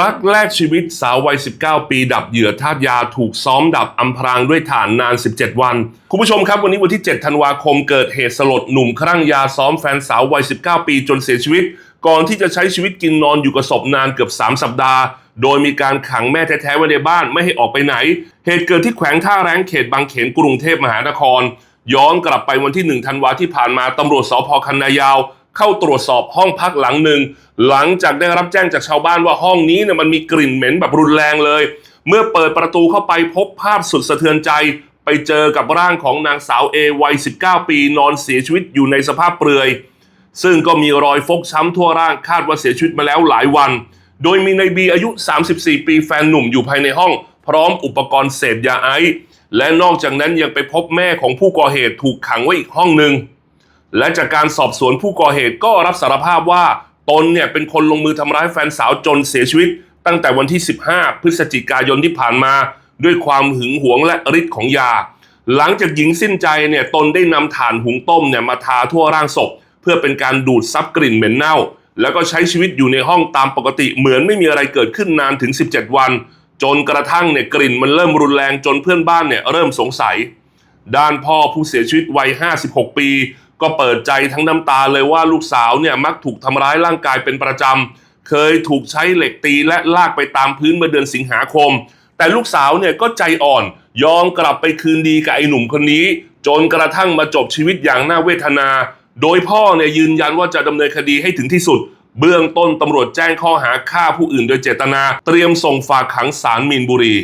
รักแลกชีวิตสาววัย 19 ปี ดับเหยื่อทาสยาถูกซ้อมดับอำพรางด้วยถ่านนาน 17 วัน คุณผู้ชมครับวันนี้วันที่ 7 ธันวาคมเกิดเหตุสลดหนุ่มคลั่งยาซ้อมแฟนสาววัย 19 ปีจนเสียชีวิต ก่อนที่จะใช้ชีวิตกินนอนอยู่กับศพนานเกือบ 3 สัปดาห์ โดยมีการขังแม่แท้ๆไว้ในบ้านไม่ให้ออกไปไหน เหตุเกิดที่แขวงท่าแรงเขตบางเขนกรุงเทพมหานคร ย้อนกลับไปวันที่ 1 ธันวาที่ผ่านมาตำรวจสพคันนายาว เข้าตรวจสอบห้องพักหลังหนึ่งหลังจากได้รับแจ้งจากชาวบ้านว่าห้องนี้เนี่ยมันมีกลิ่นเหม็นแบบรุนแรงเลย เมื่อเปิดประตูเข้าไปพบภาพสุดสะเทือนใจ ไปเจอกับร่างของนางสาวเอวัย 19 ปี นอนเสียชีวิตอยู่ในสภาพเปลือย ซึ่งก็มีรอยฟกช้ำทั่วร่างคาดว่าเสียชีวิตมาแล้วหลายวัน โดยมีในบีอายุ 34 ปีแฟนหนุ่มอยู่ภายในห้อง พร้อมอุปกรณ์เสพยาไอซ์และนอกจากนั้นยังไปพบแม่ของผู้ก่อเหตุถูกขังไว้อีกห้องหนึ่ง และจากการสอบสวนผู้ก่อเหตุก็รับสารภาพว่าตนเนี่ยเป็นคนลงมือทำร้ายแฟนสาวจนเสียชีวิต ตั้งแต่วันที่ 15 พฤศจิกายนที่ผ่านมา ด้วยความหึงหวงและฤทธิ์ของยา หลังจากหญิงสิ้นใจเนี่ยตนได้นำถ่านหุงต้มเนี่ยมาทาทั่วร่างศพ เพื่อเป็นการดูดซับกลิ่นเหม็นเน่า แล้วก็ใช้ชีวิตอยู่ในห้องตามปกติเหมือนไม่มีอะไรเกิดขึ้นนานถึง 17 วัน จนกระทั่งเนี่ยกลิ่นมันเริ่มรุนแรงจนเพื่อนบ้านเนี่ยเริ่มสงสัย ด้านพ่อผู้เสียชีวิตวัย 56 ปี ก็เปิดใจทั้งน้ำตาเลยว่าลูกสาวเนี่ยมักถูกทำร้ายร่างกายเป็นประจำ เคยถูกใช้เหล็กตีและลากไปตามพื้นเมื่อเดือนสิงหาคม แต่ลูกสาวเนี่ยก็ใจอ่อนยอมกลับไปคืนดีกับไอ้หนุ่มคนนี้ จนกระทั่งมาจบชีวิตอย่างน่าเวทนา โดยพ่อเนี่ยยืนยันว่าจะดำเนินคดีให้ถึงที่สุด เบื้องต้นตำรวจแจ้งข้อหาฆ่าผู้อื่นโดยเจตนา เตรียมส่งฝากขังศาลมีนบุรี